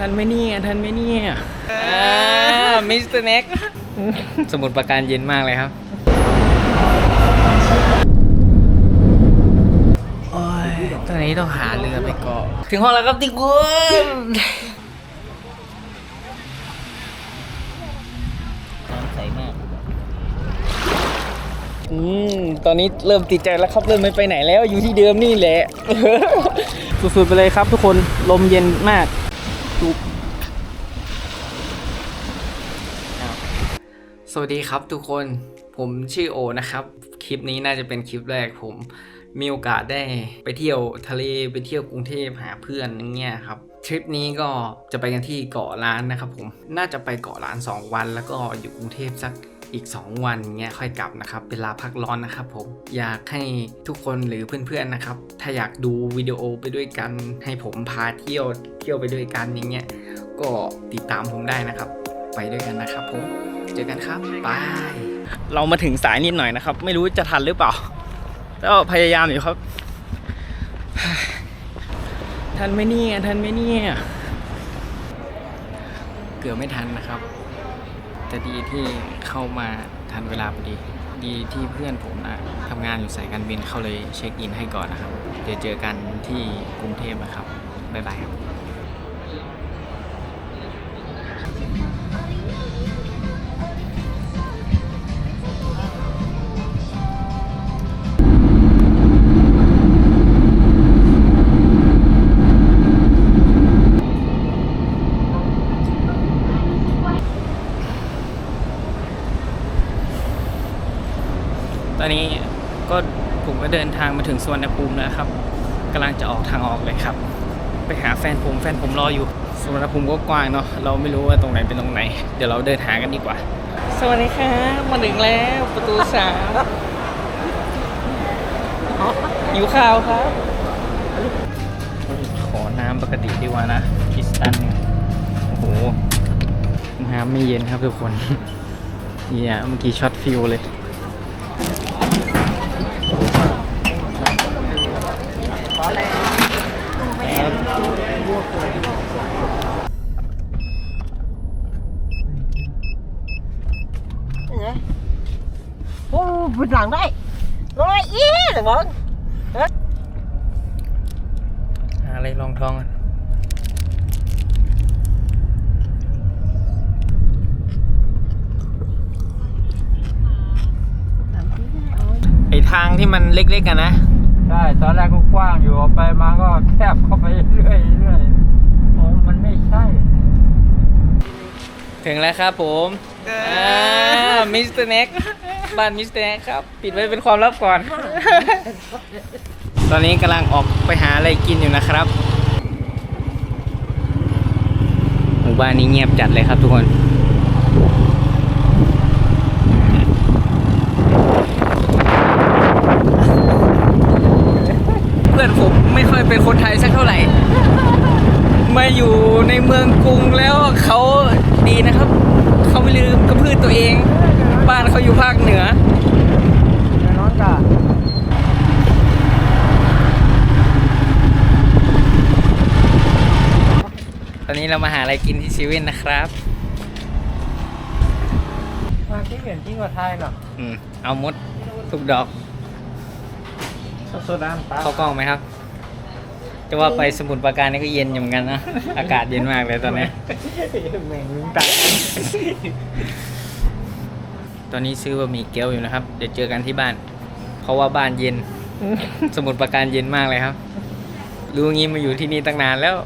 ทันไหมเนี่ยทันไหมเนี่ยมิสเตอร์เน็กสมุดประการเย็นมากเลยครับโอ้ยตอนนี้ต้องหาเรือไปเกาะ ถึงห้องแล้วครับทุกคนน้ำใสมากอืม ตอนนี้เริ่มติดใจแล้วครับ เริ่มไม่ไปไหนแล้วอยู่ที่เดิมนี่แหละ สุดๆไปเลยครับทุกคน ลมเย็นมาก ดูสวัสดีครับทุกคน ผมชื่อโอนะครับ คลิปนี้น่าจะเป็นคลิปแรกผมมีโอกาสได้ไปเที่ยวทะเลไปเที่ยวกรุงเทพหาเพื่อนอย่างเงี้ยครับ ทริปนี้ก็จะไปกันที่เกาะล้านนะครับผมน่าจะไปเกาะล้าน 2 วัน แล้วก็อยู่กรุงเทพสักอีก 2 วันเงี้ยค่อยกลับนะครับเป็นเวลาพักร้อนนะครับผมอยากให้ทุกคนหรือเพื่อนๆนะครับ ถ้าอยากดูวิดีโอไปด้วยกัน ให้ผมพาเที่ยวเที่ยวไปด้วยกันอย่างเงี้ยก็ติดตามผมได้นะครับ ไปด้วยกันนะครับผมเจอกันครับบายเรามาถึงสายนิดหน่อยนะครับ ไม่รู้จะทันหรือเปล่าแล้วพยายามอยู่ครับ ทันไหมเนี่ยทันไหมเนี่ยเกือบไม่ทันนะครับ แต่ดีที่เข้ามาทันเวลาพอดี ดีที่เพื่อนผมนะทำงานอยู่สายการบินเขาเลยเช็คอินให้ก่อนนะครับ เดี๋ยวเจอกันที่กรุงเทพนะครับบ๊ายบายครับ เดินทางมาถึงสวนภูมิแล้วครับกำลังจะออกทางออกเลยครับ ไปหาแฟนผมแฟนผมรออยู่สวนภูมิก็กว้างเนาะเราไม่รู้ว่าตรงไหนเป็นตรงไหน เดี๋ยวเราเดินหากันดีกว่า สวัสดีครับมาถึงแล้วประตูสามอยู่ข้าวครับขอน้ำปกติดีกว่านะคริสตันเนี่ยโอ้โหน้ำไม่เย็นครับทุกคนเนี่ยเมื่อกี้ช็อตฟิวเลย โอ้เป็นหลังได้ร้อยอีหนึ่งงอนหาอะไรรองทองกันไอทางที่มันเล็กๆกันนะ ใช่ตอนแรกก็กว้างอยู่ออกไปมาก็แคบเข้าไปเรื่อยๆเรื่อยๆโอ้มันไม่ใช่ ถึงแล้วครับผมมิสเตอร์เน็กบ้านมิสเตอร์เน็กครับ ปิดไว้เป็นความลับก่อน ตอนนี้กำลังออกไปหาอะไรกินอยู่นะครับ หมู่บ้านนี้เงียบจัดเลยครับทุกคน พื่อนผมไม่ค่อยเป็นคนไทยสักเท่าไหร่ มาอยู่ในเมืองกรุงแล้วเขาดีนะครับ เขาไม่ลืมกระพืชตัวเอง บ้านเขาอยู่ภาคเหนือนอนกะตอนนี้เรามาหาอะไรกินที่ซีเว่นนะครับ มาที่เห็นจริงกว่าไทยหรออืมเอามดทุกดอก โซดาตาเข้ากล้องไหมครับ จะว่าไปสมุทรปราการนี่ก็เย็นอยู่เหมือนกันนะ อากาศเย็นมากเลยตอนนี้ แม่งมึงตัดตอนนี้ซื้อบะหมี่เกี๊ยวอยู่นะครับ เดี๋ยวเจอกันที่บ้าน เพราะว่าบ้านเย็น สมุทรปราการเย็นมากเลยครับ รู้งี้มาอยู่ที่นี่ตั้งนานแล้ว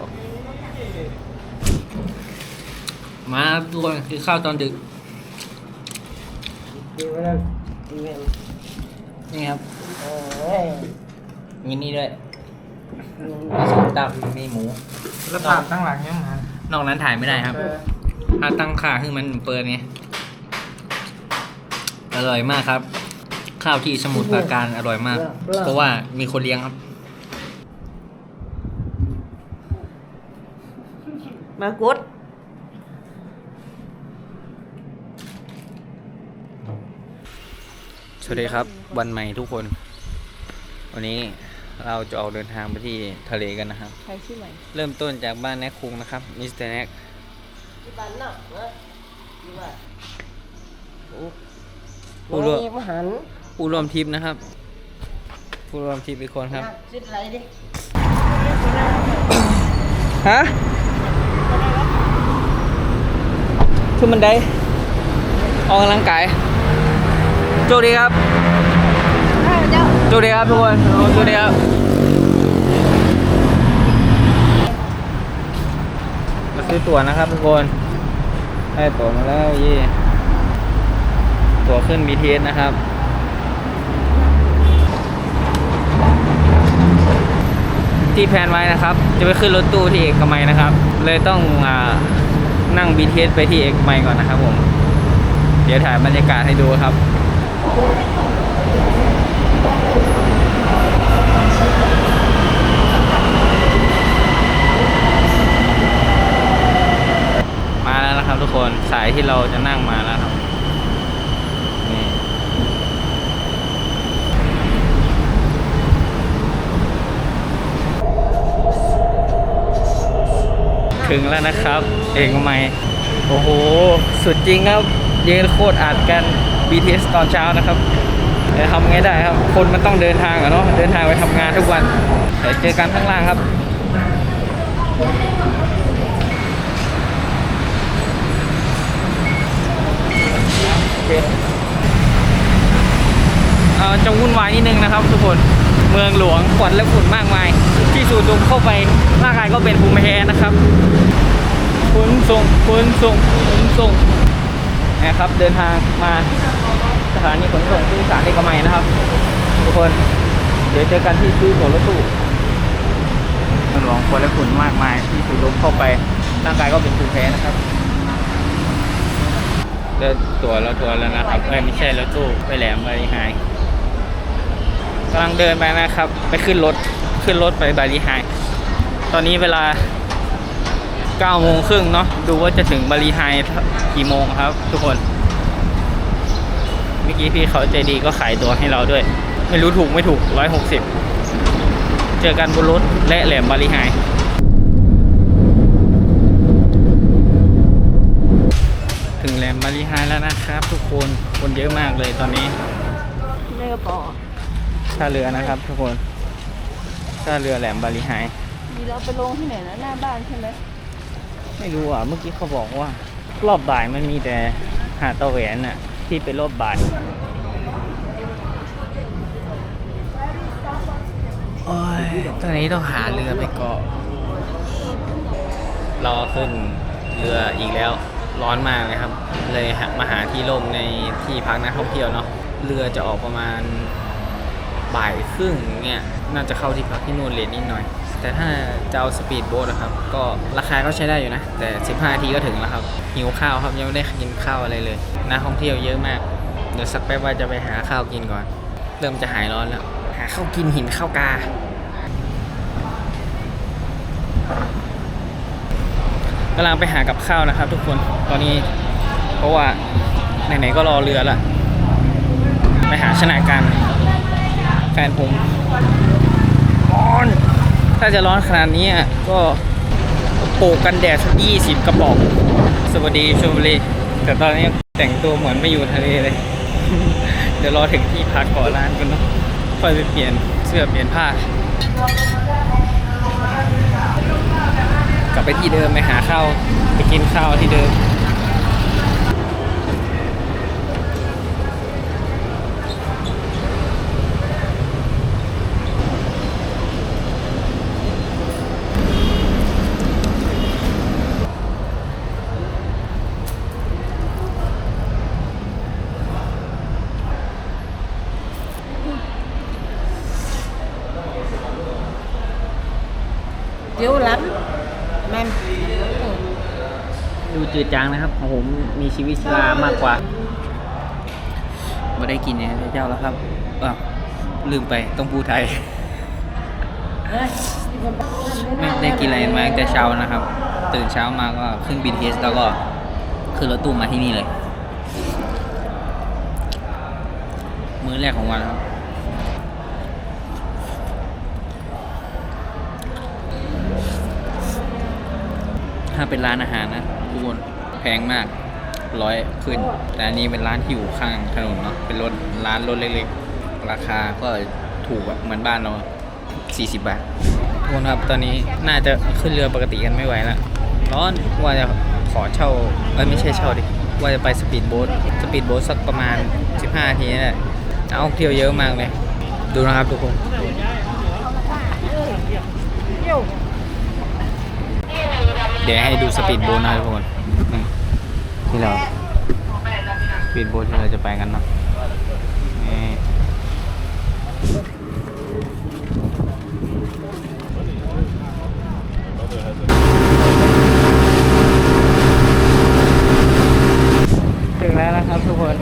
มาทุกคนคือข้าวตอนดึกดูไปแล้วนี่ครับเอ้ยมีนี่ด้วยมีส้มตำมีหมู แล้วภาพตั้งหลังยังไงนอกนั้นถ่ายไม่ได้ครับ ถ้าตั้งค่าคือมันเปิดไงอร่อยมากครับ ข้าวที่สมุทรปราการอร่อยมาก เพราะว่ามีคนเลี้ยงครับ มากดสวัสดีครับ วันใหม่ทุกคน วันนี้เราจะออกเดินทางไปที่ทะเลกันนะครับ ใครชื่อใหม่เริ่มต้นจากบ้านแนกคุงนะครับ มิสเตอร์แนกที่บ้านนอกเนอะที่ว่าโอ้ผู้ร่วมมหันผู้ร่วมทริปนะครับ ผู้ร่วมทริปอีกคนครับชื่ออะไรดิฮะขึ้นบันไดออกกำลังกายโชคดีครับ เจ้าโชคดีครับทุกคนโชคดีครับมาซื้อตั๋วนะครับทุกคนได้ตั๋วมาแล้วยี่ตั๋วขึ้น BTS นะครับที่แพนไว้นะครับ จะไปขึ้นรถตู้ที่เอกมัยนะครับ เลยต้องอนั่ง BTS ไปที่เอกมัยก่อนนะครับผม เดี๋ยวถ่ายบรรยากาศให้ดูครับ มาแล้ว นะครับทุกคนสายที่เราจะนั่งมาแล้วครับนี่ถึงแล้วนะครับ เอกมัยโอ้โห สุดจริงครับยืนโคตรอัดกัน BTS ตอนเช้านะครับแต่ทำไงได้ครับ คนมันต้องเดินทางอะเนาะเดินทางไปทำงานทุกวันแต่เจอกันข้างล่างครับ โอ เคเอ่อจะวุ่นวายนิดนึงนะครับ ทุกคนเมืองหลวงควันและฝุ่นมากมาย ที่สูดดมเข้าไปร่างกายก็เป็นภูมิแพ้นะครับขนส่งขนส่งขนส่งนะครับ เดินทางมาสถานีขนส่งที่สารเอกมัยนะครับ ทุกคน เดี๋ยวเจอกันที่ซื้อตั๋วรถตู้เมืองหลวงควันและฝุ่นมากมายที่สูดดมเข้าไปร่างกายก็เป็นภูมิแพ้นะครับ เดินตัวเราตัวแล้วนะครับเอ้ยไม่ใช่รถตู้ไปแหลมบารีไฮกำลังเดินไปนะครับ ไปขึ้นรถขึ้นรถไปบารีไฮตอนนี้เวลา9โมงครึ่งเนาะดูว่าจะถึงบารีไฮกี่โมงครับ ทุกคนเมื่อกี้พี่เขาใจดีก็ขายตัวให้เราด้วย ไม่รู้ถูกไม่ถูก 160 เจอกันบนรถและแหลมบารีไฮถึงแหลม บาลีไฮแล้วนะครับ ทุกคนคนเยอะมากเลยตอนนี้เรือปอท่าเรือนะครับ ทุกคนท่าเรือแหลมบาลีไฮมีเราไปลงที่ไหนนะหน้าบ้านใช่ไหมไม่รู้อะเมื่อกี้เขาบอกว่า รอบบ่ายมันมีแต่หาดตะแหวนน่ะ ที่เป็นรอบบ่ายโอ้ยตอนนี้ต้องหาเรือไปเกาะรอขึ้นเรืออีกแล้ว ร้อนมากเลยครับ เลยมาหาที่ร่มในที่พักนักท่องเที่ยวเนาะเรือจะออกประมาณบ่ายครึ่งเนี่ยน่าจะเข้าที่พักที่นู่นเลทนิดหน่อย แต่ถ้าจะเอาสปีดโบ๊ทนะครับ ก็ราคาก็ใช้ได้อยู่นะ แต่ 15นาทีก็ถึงแล้วครับ หิวข้าวครับยังไม่ได้กินข้าวอะไรเลยนักท่องเที่ยวเยอะมาก เดี๋ยวสักแป๊บว่าจะไปหาข้าวกินก่อน เริ่มจะหายร้อนแล้ว หาข้าวกินหินข้าวกา กำลังไปหากับข้าวนะครับ ทุกคนตอนนี้ เพราะว่าไหนๆก็รอเรือละไปหาชนะกันแฟนผมร้อน ถ้าจะร้อนขนาดนี้ก็โปกกันแดดสักยี่สิบกระบอก สวัสดีชลบุรีแต่ตอนนี้แต่งตัวเหมือนไม่อยู่ทะเลเลย เดี๋ยวรอถึงที่พักก่อนร้านกันเนาะค่อยไปเปลี่ยนเสื้อเปลี่ยนผ้า กลับไปที่เดิมไปหาข้าวไปกินข้าวที่เดิม เดี๋ยวหลังแม่ม ดู จืดจางนะครับของผมมีชีวิตชีวามากกว่าไม่ได้กินเนี่ยเจ้าแล้วครับอ้าวลืมไปต้องพูดไทย ไม่ได้กินอะไรมาตั้งแต่เช้านะครับ ตื่นเช้ามาก็ขึ้น BTS แล้วก็ขึ้นรถตู้มาที่นี่เลย มื้อแรกของวันครับ ถ้าเป็นร้านอาหารนะทุกคนแพงมากร้อยขึ้น แต่อันนี้เป็นร้านที่อยู่ข้างถนนเนาะเป็นรถร้านรถเล็กๆ ราคาก็ถูกแบบเหมือนบ้านเรา 40 บาททุกคนครับตอนนี้น่าจะขึ้นเรือปกติกันไม่ไหวแล้วร้อนว่าจะขอเช่าเอ้ยไม่ใช่เช่าดิว่าจะไปสปีดโบ๊ทสปีดโบ๊ทสักประมาณ 15นาทีนี่แหละนักท่องเที่ยวเยอะมากเลย ดูนะครับทุกคน เดี๋ยวให้ดูสปีดโบ๊ทนะทุกคนนี่ที่เราสปีดโบ๊ทที่เราจะไปกันเนาะนี่ถึงแล้วนะครับทุกคน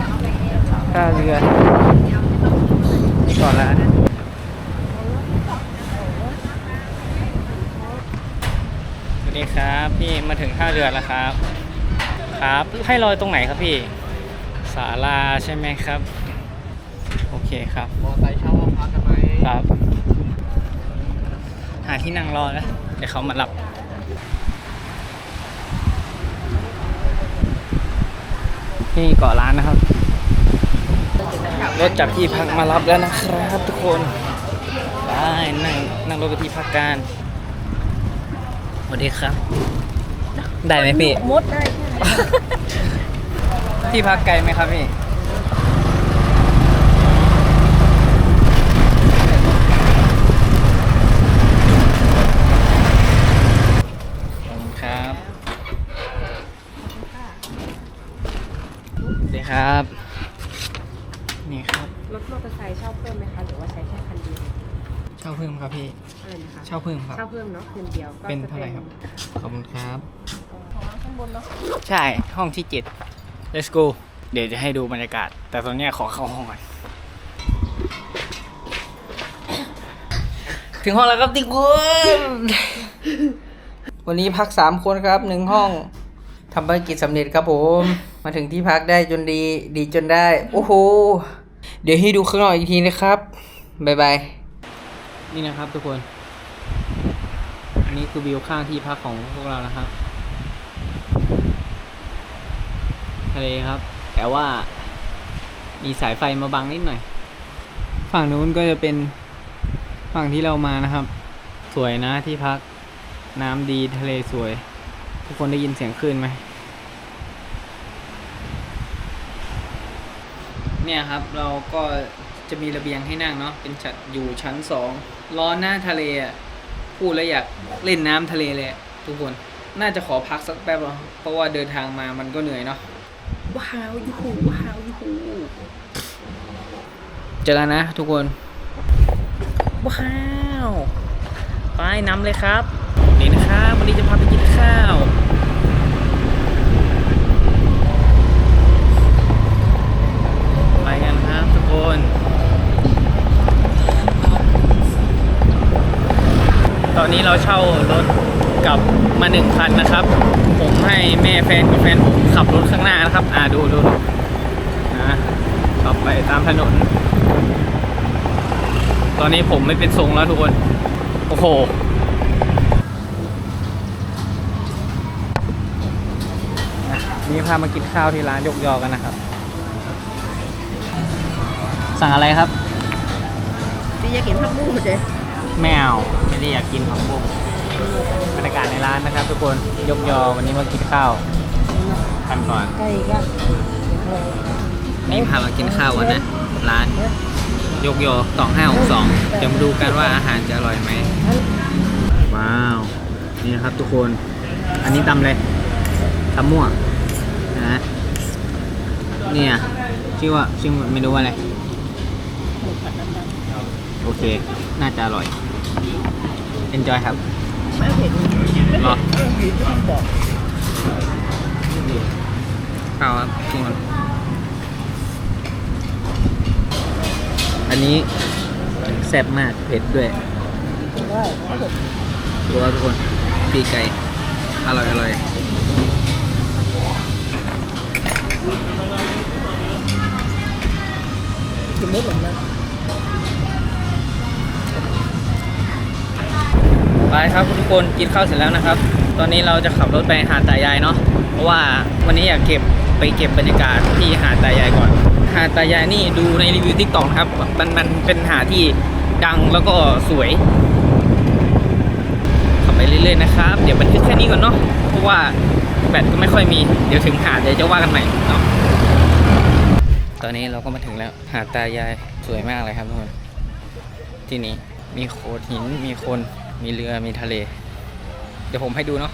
ท่าเรือนี่ก่อนแล้ว สวัสดีครับ พี่มาถึงท่าเรือแล้วครับ ครับ ให้ลอยตรงไหนครับพี่ศาลาใช่ไหมครับ โอเคครับมอไซค์เช่าห้องพักกันไหมครับ หาที่นั่งรอแล้วเดี๋ยวเขามารับนี่เกาะร้านนะครับ รถจากที่พักมารับแล้วนะครับทุกคนได้นั่งนั่งรถไปที่พักกันส วัสดีครับ ได้ไหมพี่ มดได้ ที่พักไกลไหมครับพี่ขอบคุณครับสวัสดีครับ นี่ครับ รถมอเตอร์ไซค์เช่าเพิ่มไหมคะ หรือว่าใช้แค่คันเดียวเช่าเพิ่มครับพี่ อะไรนะคะเช่าเพิ่มครับ เช่าเพิ่มเนาะคืนเดียวก็เป็นจะเท่าไหร่ครับ ขอบคุณครับ ข้างบนเนาะใช่ห้องที่เจ็ด let's go เดี๋ยวจะให้ดูบรรยากาศ แต่ตอนเนี้ยขอเข้าห้องก่อน ถึงห้องแล้วครับทุกคนวันนี้พักสามคนครับหนึ่งห้องทำภารกิจสำเร็จครับผม มาถึงที่พักได้จนดี ดีจนได้ โอ้โห เดี๋ยวให้ดูข้างนอกอีกทีนะครับ บ๊ายบาย นี่นะครับทุกคนอั นนี้คือวิวข้างที่พักของพวกเรานะครับทะเลครับ แต่ว่ามีสายไฟมาบังนิดหน่อย ฝั่งนู้นก็จะเป็นฝั่งที่เรามานะครับ สวยนะที่พักน้ำดีทะเลสวย ทุกคนได้ยินเสียงคลื่นไหมเนี่ยครับเราก็จะมีระเบียงให้นั่งเนาะเป็นจัดอยู่ชั้นสองร้อนหน้าทะเลอะ พูดแล้วอยากเล่นน้ำทะเลเลยอะทุกคนน่าจะขอพักสักแป๊บแล้วเพราะว่าเดินทางมามันก็เหนื่อยเนาะว้าวยูหูว้าวยูหูเจอกันนะทุกคน ว้าวไปนำเลยครับนี่นะครับวันนี้จะพาไปกินข้าวไปกันครับทุกคน ตอนนี้เราเช่ารถกลับมาหนึ่งคันนะครับ ผมให้แม่แฟนกับแฟนผมขับรถข้างหน้านะครับ อ่าดูดูนะขับไปตามถนน ตอนนี้ผมไม่เป็นทรงแล้วทุกคน โอ้โหนี่พามากินข้าวที่ร้านยกยอกันนะครับ สั่งอะไรครับ พี่อยากกินผักบุ้งเหรอเจ๊ แมวไม่ได้อยากกินผักบุ้งบรรยากาศในร้านนะครับ ทุกคนยกยอวันนี้มากินข้าวกันก่อนไก่ก็นี่พามากินข้าวกันนะ ร้านยกยอสองห้าหกสองเดี๋ยวมาดูกันว่าอาหารจะอร่อยไหมว้าว นี่นะครับทุกคน อันนี้ตำเลยตำมั่วนะฮะเนี่ยชื่อว่าชื่อเมนูว่าอะไร โอเค น่าจะอร่อย enjoy ครับไม่เห็นรอเอออยู่ที่บอกข้าวครับทุกคนอันนี้แซ่บมากเผ็ดด้วยว่าดูว่าทุกคนปีกไก่ อร่อยอร่อยกินไม่หมดนะ ไปครับทุกคนกินข้าวเสร็จแล้วนะครับ ตอนนี้เราจะขับรถไปหาดตายายเนาะเพราะว่าวันนี้อยากเก็บไปเก็บบรรยากาศที่หาดตายายก่อน หาดตายายนี่ดูในรีวิวทิกตอกนะครับมันมันเป็นหาดที่ดังแล้วก็สวยขับไปเรื่อยๆนะครับ เดี๋ยวบันทึกแค่นี้ก่อนเนาะเพราะว่าแบตก็ไม่ค่อยมีเดี๋ยวถึงหาดเดี๋ยวจะว่ากันใหม่เนาะตอนนี้เราก็มาถึงแล้ว หาดตายายสวยมากเลยครับทุกคนที่นี่มีโขดหินมีคน มีเรือ มีทะเล เดี๋ยวผมให้ดูเนาะ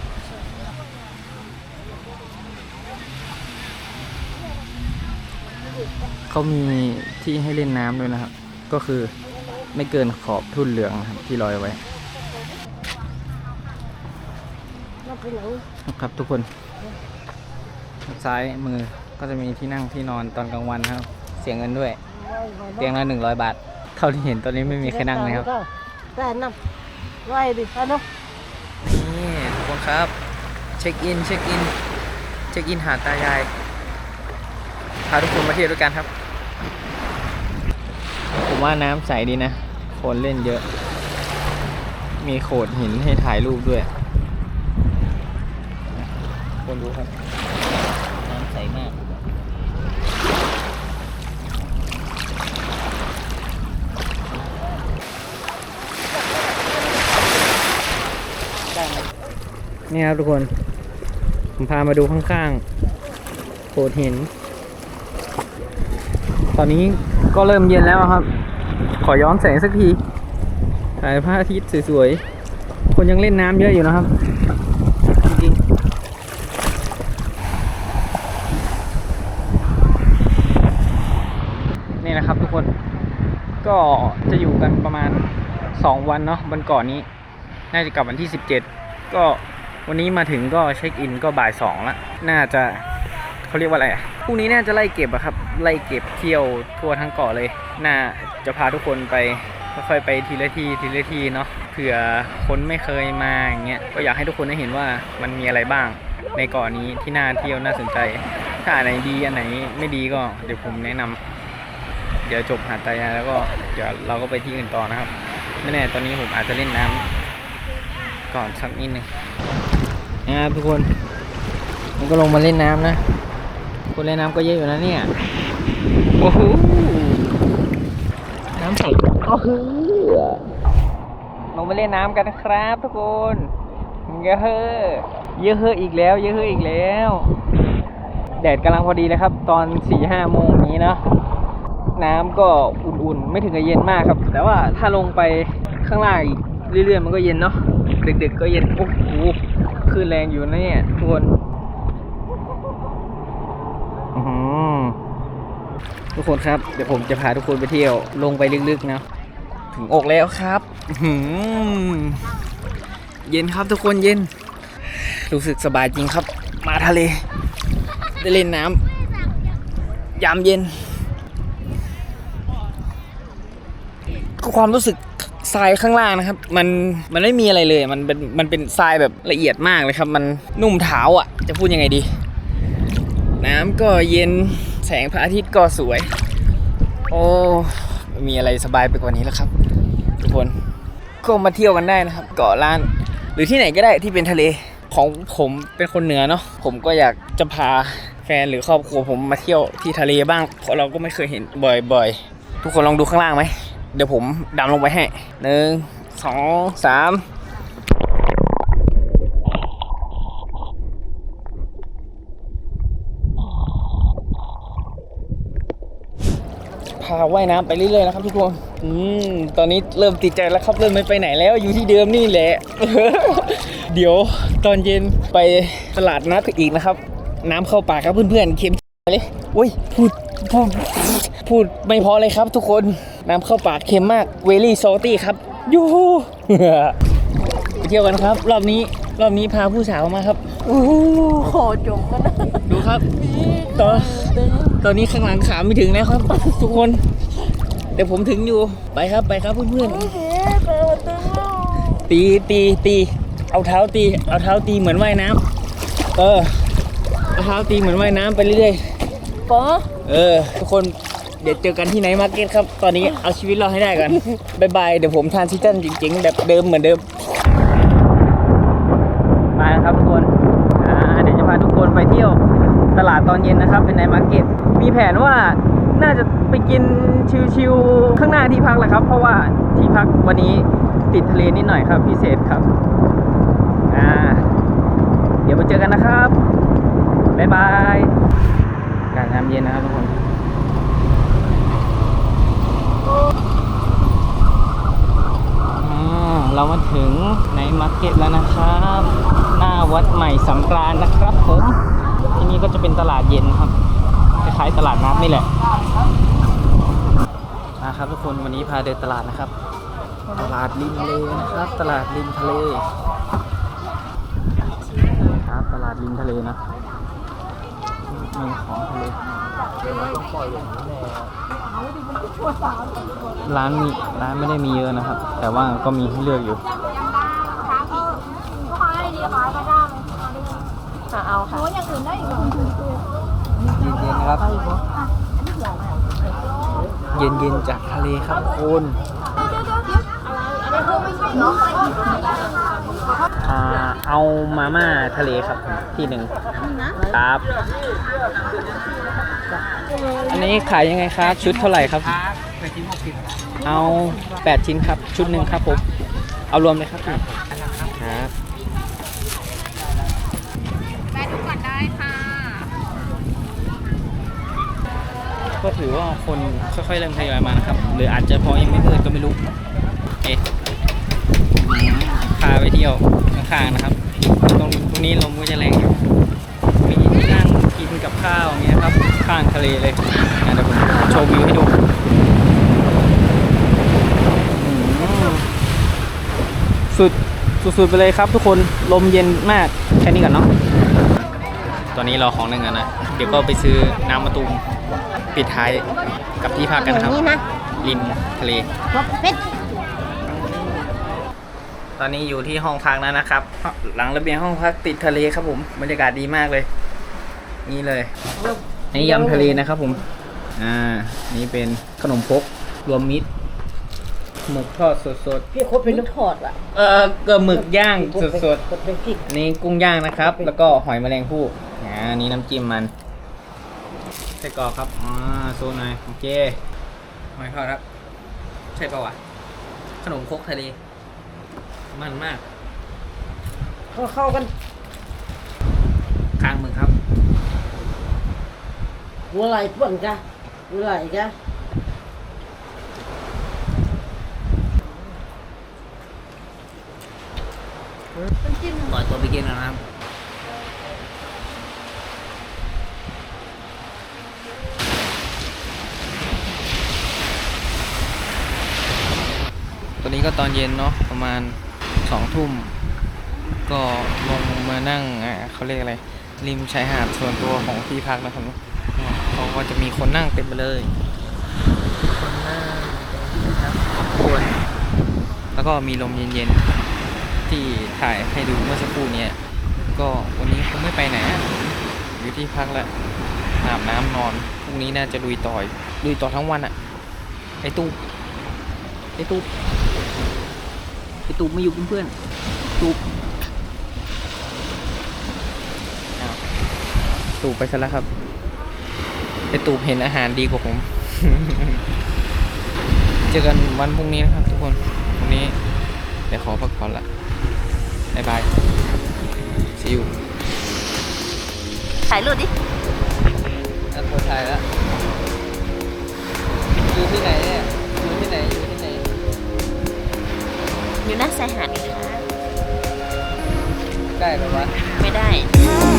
เขามีที่ให้เล่นน้ำด้วยนะครับ ก็คือไม่เกินขอบทุ่นเหลืองครับที่ลอยไว้ครับทุกคนซ้ายมือก็จะมีที่นั่งที่นอนตอนกลางวันครับ เสียเงินด้วย เตียงละหนึ่งร้อยบาท เท่าที่เห็นตอนนี้ไม่มีใครนั่งเลยครับแต่น้ำ ไว้ดิเอาเนาะนี่ทุกคนครับ เช็คอินเช็คอินเช็คอินหาดตายายพาทุกคนมาเที่ยวด้วยกันครับ ผมว่าน้ำใสดีนะ คนเล่นเยอะ มีโขดหินให้ถ่ายรูปด้วย คนดูครับ น้ำใสมาก นี่ครับทุกคน ผมพามาดูข้างๆโขดหิน ตอนนี้ก็เริ่มเย็นแล้วครับ ขอย้อนแสงสักทีถ่ายพระอาทิตย์สวยๆ คนยังเล่นน้ำเยอะอยู่นะครับจริงๆนี่นะครับทุกคน ก็จะอยู่กันประมาณ 2 วันเนาะวันก่อนนี้ น่าจะกลับวันที่ 17 ก็ วันนี้มาถึงก็เช็คอินก็บ่ายสองละน่าจะเขาเรียกว่าอะไรอะพรุ่งนี้น่าจะไล่เก็บอะครับ ไล่เก็บเที่ยวทั่วทั้งเกาะเลย น่าจะพาทุกคนไปค่อยๆไปทีละที่ทีละที่เนาะเผื่อคนไม่เคยมาอย่างเงี้ยก็อยากให้ทุกคนได้เห็นว่ามันมีอะไรบ้าง ในเกาะนี้ที่น่าเที่ยวน่าสนใจ ถ้าอันไหนดีอันไหนไม่ดีก็เดี๋ยวผมแนะนำเดี๋ยวจบหาดตายาแล้วก็เดี๋ยวเราก็ไปที่อื่นต่อนะครับไม่แน่ตอนนี้ผมอาจจะเล่นน้ำ ก่อนสักนิดหนึ่งนะครับทุกคนมันก็ลงมาเล่นน้ำนะ คนเล่นน้ำก็เยอะอยู่นะเนี่ย โอ้โห น้ำใสก็คือลงมาเล่นน้ำกันนะครับทุกคนเยอะเฮอเยอะเฮออีกแล้ว เยอะเฮออีกแล้ว แดดกำลังพอดีเลยครับ ตอนสี่ห้าโมงนี้เนอะน้ำก็อุ่นๆ ไม่ถึงกับเย็นมากครับ แต่ว่าถ้าลงไปข้างล่างอีกเรื่อยๆ มันก็เย็นเนาะ ดึกๆก็เย็นโอ้โหคลื่นแรงอยู่นะเนี่ยทุกคนอ๋อทุกคนครับ เดี๋ยวผมจะพาทุกคนไปเที่ยวลงไปลึกๆนะถึงอกแล้วครับเย็นครับทุกคนเย็น รู้สึกสบายจริงครับ มาทะเล ได้เล่นน้ำยามเย็นก็ความรู้สึก ทรายข้างล่างนะครับ มันมันไม่มีอะไรเลย มันเป็นมันเป็นทรายแบบละเอียดมากเลยครับ มันนุ่มเท้าอะ จะพูดยังไงดี น้ำก็เย็นแสงพระอาทิตย์ก็สวย โอ้ม่มีอะไรสบายไปกว่านี้แล้วครับ ทุกคนก็มาเที่ยวกันได้นะครับ เกาะล้าน หรือที่ไหนก็ได้ที่เป็นทะเลของผมเป็นคนเหนือเนาะผมก็อยากจะพาแฟนหรือครอบครัวผมมาเที่ยวที่ทะเลบ้าง เพราะเราก็ไม่เคยเห็นบ่อยๆ ทุกคนลองดูข้างล่างไหม เดี๋ยวผมดำลงไปให้หนึ่งสองสามพาว่ายน้ำไปเรื่อยๆนะครับทุกคนอืมตอนนี้เริ่มติดใจแล้วครับเริ่มไม่ไปไหนแล้วอยู่ที่เดิมนี่แหละ เดี๋ยวตอนเย็นไปตลาดนัดอีกนะครับ น้ำเข้าปากครับเพื่อนๆเค็มเลยอุ้ยพูดพูด พูดไม่พอเลยครับทุกคน น้ำเข้าปากเค็มมากเวลี่ซอลตี้ครับ ยูฮูไปเที่ยวกันครับ รอบนี้รอบนี้พาผู้สาวมาครับโอ้โหขอจบกันนะดูครับตอนตอนนี้ข้างหลังขาไม่ถึงแล้วครับ ทุกคนเดี๋ยวผมถึงอยู่ไปครับไปครับเพื่อนๆตีตีตีเอาเท้าตี เอาเท้าตีเหมือนว่ายน้ำเออเอาเท้าตีเหมือนว่ายน้ำไปเรื่อยป๋อๆเออ ทุกคน เดี๋ยวเจอกันที่ไหนมาร์เก็ตครับ ตอนนี้เอาชีวิตเราให้ได้กันบายบายเดี๋ยวผมทานซิตันจริงๆ แบบเดิมเหมือนเดิมไปายนะครับทุกคนอ่าเดี๋ยวจะพาทุกคนไปเที่ยวตลาดตอนเย็นนะครับ เป็นไนท์มาร์เก็ตมีแผนว่าน่าจะไปกินชิวๆข้างหน้าที่พักแหละครับ เพราะว่าที่พักวันนี้ติดทะเลนิดหน่อยครับ พิเศษครับอ่าเดี๋ยวมาเจอกันนะครับบ๊ายบายการน้ำเย็นนะครับทุกคน อ่า เรามาถึงในมาร์เก็ตแล้วนะครับ หน้าวัดใหม่สังกรานนะครับผมที่นี่ก็จะเป็นตลาดเย็นครับคล้ายๆตลาดน้ำนี่แหละนะครับทุกคนวันนี้พาเดินตลาดนะครับ ตลาดริมทะเลนะครับ ตลาดริมทะเลครับตลาดริมทะเลนะมีของทะเล ร้านมีร้านไม่ได้มีเยอะนะครับ แต่ว่าก็มีให้เลือกอยู่เอาค่ะเย็นๆนะครับ เย็นๆจากทะเลครับคุณอ่าเอามาม่าทะเลครับที่หนึ่งครับ อันนี้ขายยังไงครับ ชุดเท่าไหร่ครับ เอา 8 ชิ้นครับ ชุดหนึ่งครับผม เอารวมเลยครับครับแม่ดูก่อนได้ค่ะ ก็ถือว่าคนค่อยๆเริ่มทยอยมานะครับ หรืออาจจะเพราะยังไม่มืดก็ไม่รู้เอ๊ะพาไปเที่ยวข้างๆนะครับ ตรงตรงนี้ลมก็จะแรงอยู่มีนั่งกินกับข้าวอย่างเงี้ยครับ ข้างทะเลเลยอะเดี๋ยวผมโชว์วิวให้ดูอืม สุดสุดๆไปเลยครับทุกคนลมเย็นมากแค่นี้ก่อนเนาะตอนนี้รอของหนึ่งอะนะ เดี๋ยวก็ไปซื้อน้ำมะตูมปิดท้ายกับที่พักกันนะครับนี่นะริมทะเลครบเป็ดตอนนี้อยู่ที่ห้องพักแล้วนะครับ หลังระเบียงห้องพักติดทะเลครับผมบรรยากาศดีมากเลย นี่เลยนี่ยำทะเลนะครับผมอ่านี่เป็นขนมพกรวมมิตร หมึกทอดสดพี่โคตรเป็นน้ำทอดว่ะๆ เออเกลือหมึกย่างสดกดเป็นพริกๆนี่กุ้งย่างนะครับ แล้วก็หอยแมลงภู่อ่านี่น้ำจิ้มมันไส้กรอกครับอ่าโซนหน่อยโอเคหอยทอดครับ ใช่ปะวะขนมครกทะเล มันมาก เข้าเข้ากันข้างมึงครับ หัวไหล่เพื่อนจ้ะหัวไหล่จ้ะ ปล่อยตัวไปกินนะครับตอนนี้ก็ตอนเย็นเนาะประมาณสองทุ่ม ก็ลงมานั่งอ่าเขาเรียกอะไร ริมชายหาดส่วนตัวของที่พักนะครับเขาก็จะมีคนนั่งเต็มไปเลยคนนั่งครับคนแล้วก็มีลมเย็นๆ ที่ถ่ายให้ดูเมื่อสักครู่เนี้ยก็วันนี้คงไม่ไปไหนอะอยู่ที่พักแล้วอาบน้ำนอนพรุ่งนี้น่าจะลุยต่อยลุยต่อทั้งวันอะไอตูบไอตูบไอตูบไม่อยู่เป็นเพื่อนตูบอ้าวตูบไปซะแล้วครับไอตูบเห็นอาหารดีกว่าผม เจอกันวันพรุ่งนี้นะครับทุกคนพรุ่งนี้เดี๋ยวขอพักผ่อนละบายบาย see you ถ่ายรูปดิแล้วโพสถ่ายแล้วอยู่ที่ไหนเนี่ยอยู่ที่ไหนอยู่ที่ไหนอยู่หน้าชายหาดค่ะใกล้หรือวะไม่ได้ I